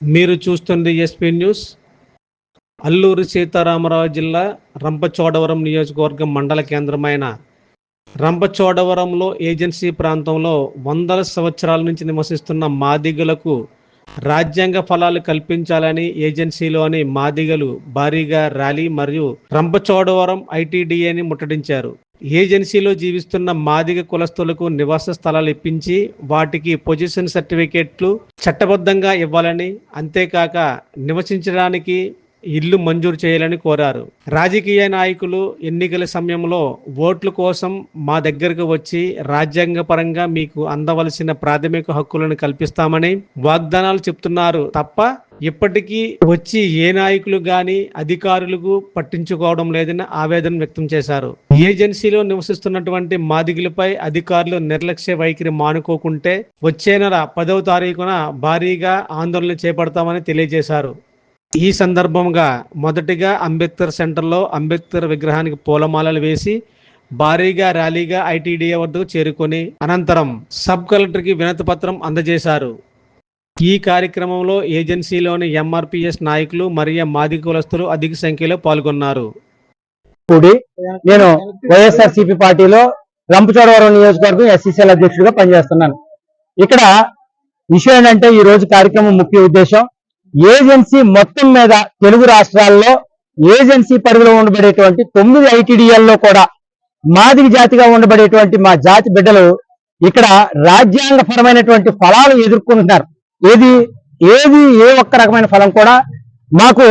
మీరు చూస్తుంది SP news. Alluri Sitarama Rao జిల్లా రంపచోడవరం నియోజకవర్గం మండల కేంద్రమైన రంపచోడవరంలో ఏజెన్సీ ప్రాంతంలో వందల సంవత్సరాల నుంచి నివసిస్తున్న మాదిగలకు రాజ్యాంగ ఫలాలు కల్పించాలని ఏజెన్సీలోని మాదిగలు భారీగా ర్యాలీ మరియు రంపచోడవరం ఐటీడీఏని ముట్టడించారు. ఏజెన్సీలో జీవిస్తున్న మాదిగ కులస్తులకు నివాస స్థలాలు ఇప్పించి వాటికి పొజిషన్ సర్టిఫికేట్లు చట్టబద్ధంగా ఇవ్వాలని అంతేకాక నివసించడానికి ఇల్లు మంజూరు చేయాలని కోరారు. రాజకీయ నాయకులు ఎన్నికల సమయంలో ఓట్ల కోసం మా దగ్గరకు వచ్చి రాజ్యాంగపరంగా మీకు అందవలసిన ప్రాథమిక హక్కులను కల్పిస్తామని వాగ్దానాలు చెప్తున్నారు తప్ప ఇప్పటికీ వచ్చి ఏ నాయకులు గాని అధికారులకు పట్టించుకోవడం లేదని ఆవేదన వ్యక్తం చేశారు. ఏజెన్సీలో నివసిస్తున్నటువంటి మాదిగులపై అధికారులు నిర్లక్ష్య వైఖరి మానుకోకుంటే వచ్చే నెల పదవ తారీఖున భారీగా ఆందోళన చేపడతామని తెలియజేశారు. ఈ సందర్భంగా మొదటిగా అంబేద్కర్ సెంటర్లో అంబేద్కర్ విగ్రహానికి పూలమాలలు వేసి భారీగా ర్యాలీగా ఐటీడీఏ వద్దకు చేరుకొని అనంతరం సబ్ కలెక్టర్కి వినతి పత్రం అందజేశారు. ఈ కార్యక్రమంలో ఏజెన్సీలోని ఎంఆర్పిఎస్ నాయకులు మరియు మాది కులస్తులు అధిక సంఖ్యలో పాల్గొన్నారు. నేను వైఎస్ఆర్ సిపి పార్టీలో రంపచోడవరం నియోజకవర్గం ఎస్సీసీఎల్ అధ్యక్షుడిగా పనిచేస్తున్నాను. ఇక్కడ విషయం ఏంటంటే ఈ రోజు కార్యక్రమం ముఖ్య ఉద్దేశం ఏజెన్సీ మొత్తం మీద తెలుగు రాష్ట్రాల్లో ఏజెన్సీ పరిధిలో ఉండబడేటువంటి తొమ్మిది ఐటీడీఎల్లో కూడా మాదిరి జాతిగా ఉండబడేటువంటి మా జాతి బిడ్డలు ఇక్కడ రాజ్యాంగపరమైనటువంటి ఫలాలు ఎదుర్కొంటున్నారు. ఏది ఏది ఏ ఒక్క రకమైన ఫలం కూడా మాకు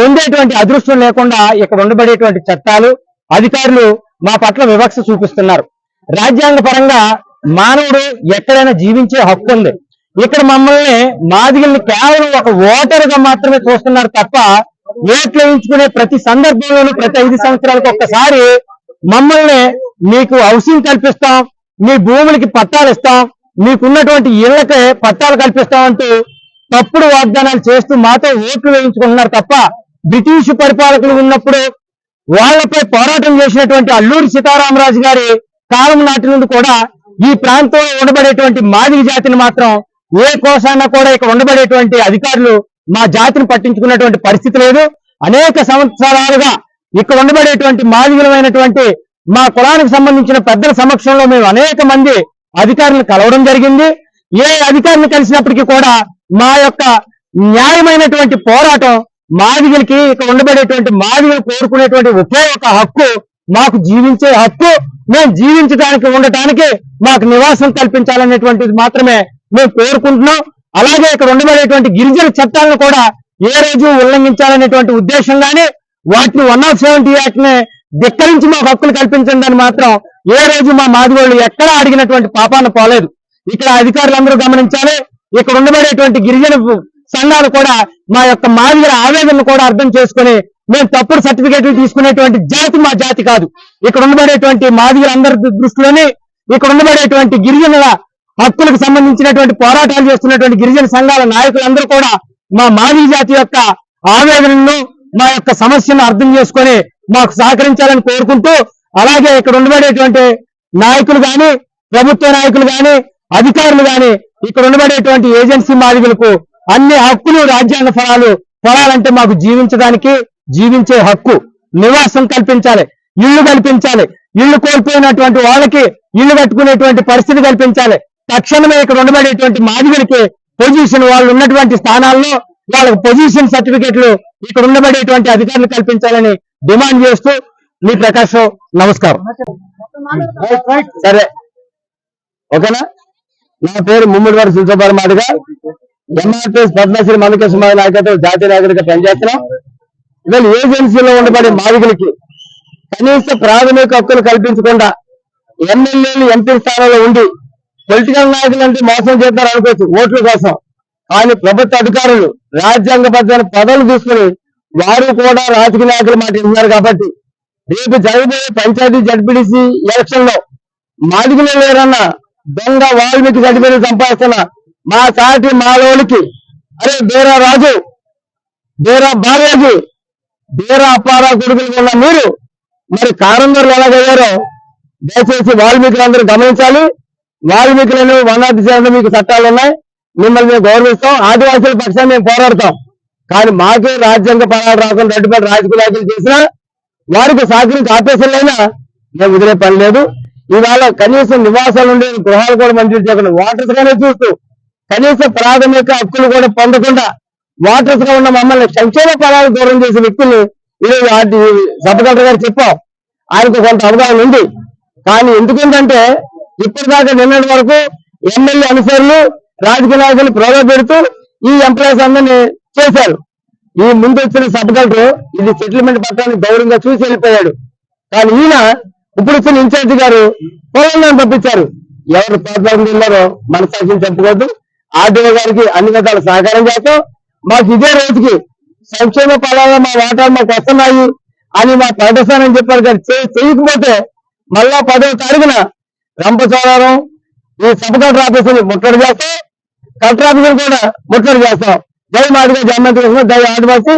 పొందేటువంటి అదృష్టం లేకుండా ఇక్కడ ఉండబడేటువంటి చట్టాలు అధికారులు మా పట్ల వివక్ష చూపిస్తున్నారు. రాజ్యాంగ పరంగా మానవుడు ఎక్కడైనా జీవించే హక్కు ఉంది. ఇక్కడ మమ్మల్ని మాదిగల్ని కేవలం ఒక ఓటరుగా మాత్రమే చూస్తున్నారు తప్ప ఓట్లు వేయించుకునే ప్రతి సందర్భంలోనూ ప్రతి ఐదు సంవత్సరాలకు ఒక్కసారి మమ్మల్ని మీకు హౌసింగ్ కల్పిస్తాం మీ భూములకి పట్టాలు ఇస్తాం మీకున్నటువంటి ఇళ్ళకి పట్టాలు కల్పిస్తాం అంటూ తప్పుడు వాగ్దానాలు చేస్తూ మాతో ఓట్లు వేయించుకుంటున్నారు తప్ప బ్రిటిష్ పరిపాలకులు ఉన్నప్పుడు వాళ్ళపై పోరాటం చేసినటువంటి అల్లూరి సీతారామరాజు గారి కాలం నాటి నుండి కూడా ఈ ప్రాంతంలో ఉండబడేటువంటి మాదిరి జాతిని మాత్రం ఏ కోసాన కూడా ఇక్కడ ఉండబడేటువంటి అధికారులు మా జాతిని పట్టించుకున్నటువంటి పరిస్థితి లేదు. అనేక సంవత్సరాలుగా ఇక్కడ ఉండబడేటువంటి మాదిగులమైనటువంటి మా కులానికి సంబంధించిన పెద్దల సమక్షంలో మేము అనేక మంది అధికారులను కలవడం జరిగింది. ఏ అధికారిని కలిసినప్పటికీ కూడా మా యొక్క న్యాయమైనటువంటి పోరాటం మాదిగలకి ఇక్కడ ఉండబడేటువంటి మాదిగలు కోరుకునేటువంటి ఒకే ఒక హక్కు మాకు జీవించే హక్కు మేము జీవించడానికి ఉండటానికి మాకు నివాసం కల్పించాలనేటువంటిది మాత్రమే మేము కోరుకుంటున్నాం. అలాగే ఇక్కడ ఉండబడేటువంటి గిరిజన చట్టాలను కూడా ఏ రోజు ఉల్లంఘించాలనేటువంటి ఉద్దేశంగానే వాటిని వన్ ఆఫ్ సెవెంటీ యాక్ట్ని ధిక్కరించి మాకు హక్కులు కల్పించండి అని మాత్రం ఏ రోజు మా మాదిగోళ్ళు ఎక్కడా అడిగినటువంటి పాపాన పోలేదు. ఇక్కడ అధికారులందరూ గమనించాలి. ఇక్కడ ఉండబడేటువంటి గిరిజన సంఘాలు కూడా మా యొక్క మాదిగల ఆవేదనను కూడా అర్థం చేసుకుని మేము తప్పుడు సర్టిఫికేట్లు తీసుకునేటువంటి జాతి మా జాతి కాదు. ఇక్కడ ఉండబడేటువంటి మాదిగలందరి దృష్టిలోనే ఇక్కడ ఉండబడేటువంటి గిరిజనుల హక్కులకు సంబంధించినటువంటి పోరాటాలు చేస్తున్నటువంటి గిరిజన సంఘాల నాయకులందరూ కూడా మా మాదిగ జాతి యొక్క ఆవేదనను మా యొక్క సమస్యను అర్థం చేసుకొని మాకు సహకరించాలని కోరుకుంటూ అలాగే ఇక్కడ ఉండబడేటువంటి నాయకులు కానీ ప్రభుత్వ నాయకులు కానీ అధికారులు కానీ ఇక్కడ ఉండబడేటువంటి ఏజెన్సీ మాదిగులకు అన్ని హక్కులు రాజ్యాంగ ఫలాలు ఫలాలంటే మాకు జీవించడానికి జీవించే హక్కు. నివాసం కల్పించాలి. ఇల్లు కల్పించాలి. ఇల్లు కోల్పోయినటువంటి వాళ్ళకి ఇల్లు కట్టుకునేటువంటి పరిస్థితి కల్పించాలి. తక్షణమే ఇక్కడ ఉండబడేటువంటి మాదిగలకి పొజిషన్ వాళ్ళు ఉన్నటువంటి స్థానాల్లో వాళ్ళకి పొజిషన్ సర్టిఫికెట్లు ఇక్కడ ఉండబడేటువంటి అధికారులు కల్పించాలని డిమాండ్ చేస్తూ మీ ప్రకాష్ నమస్కారం. సరే. ఓకేనా? నా పేరు ముమ్మడి వారి సుల్సబార్ మాదిగా ఎంఆర్టీఎస్ పద్మశ్రీ మధుకేశ్వర మాది నాయకత్వం జాతీయ నాయకుడిగా పనిచేస్తున్నాం. ఇవాళ ఏజెన్సీలో ఉండబడే మాదిగలకి కనీస ప్రాథమిక హక్కులు కల్పించకుండా ఎమ్మెల్యేలు ఎంపీ స్థానంలో ఉండి పొలిటికల్ నాయకులు అంటే మోసం చేస్తారు అనుకోవచ్చు ఓట్ల కోసం. కానీ ప్రభుత్వ అధికారులు రాజ్యాంగబద్ధమైన పదవులు తీసుకుని వారు కూడా రాజకీయ నాయకులు మాట ఇస్తున్నారు కాబట్టి రేపు జరగబోయే పంచాయతీ జడ్పీడీసీ ఎలక్షన్లో మాదిగలు లేరన్న దొంగ వాల్మీకి సర్టిఫికేట్ సంపాదిస్తున్న మా సాటి మాలోనికి అరే బేరా రాజు బేరా భార్యకి బేరా అప్పారా కొడుకులు ఉన్న మీరు మరి కారందరులు ఎలాగయ్యారో దయచేసి వాల్మీకులందరూ గమనించాలి. వాల్మీకులను వన్ చేయడం మీకు చట్టాలు ఉన్నాయి. మిమ్మల్ని మేము గౌరవిస్తాం. ఆదివాసుల పక్షాన్ని మేము పోరాడతాం. కానీ మాకే రాజ్యాంగ పరాలు రాకుండా రెడ్డిపల్లి రాజకీయాలు చేసినా వారికి సహకరించి ఆపేసలైనా మేము వదిలే పని లేదు. ఇవాళ కనీసం నివాసాలు ఉండే గృహాలు కూడా మంజూరు చేయకుండా వాటర్స్ గానే చూస్తూ కనీస ప్రాథమిక హక్కులు కూడా పొందకుండా వాటర్స్గా ఉన్న మమ్మల్ని సంక్షేమ ఫలాలు దూరం చేసే వ్యక్తులు ఈరోజు వాటి సబ్ కలెక్టర్ గారు చెప్పాం. ఆయనకు కొంత అవగాహన ఉంది. కానీ ఎందుకంటే ఇప్పటిదాకా నిన్నటి వరకు ఎమ్మెల్యే అనుసరులు రాజకీయ నాయకులు ప్రోగా పెడుతూ ఈ ఎంప్లాయీస్ అందరినీ చేశారు. ఈ ముందు వచ్చిన సబ్ కలెక్టర్ ఇది సెటిల్మెంట్ పత్రాన్ని గౌరవంగా చూసి వెళ్ళిపోయాడు. కానీ ఈయన ఇప్పుడు వచ్చిన ఇన్ఛార్జి గారు పొలంలో పంపించారు ఎవరు ప్రోత్సాహం ఉన్నారో మన సాక్షిని చెప్పుకోవద్దు ఆర్డీఓ గారికి అన్ని రకాల సహకారం చేస్తాం. మాకు ఇదే రోజుకి సంక్షేమ పదాలు మా వాటాలు మాకు వస్తున్నాయి అని మా ప్రదర్శనం చెప్పారు కానీ చేయకపోతే మళ్ళా పదవ తారీఖున రంపచోడవరం ఈ సబ్ కలెక్టర్ ఆఫీసుని ముట్టడి చేస్తాం. కలెక్టర్ ఆఫీసుని కూడా ముట్టడి చేస్తాం. జై మాదిగా జన్మతి జై ఆదివాసీ.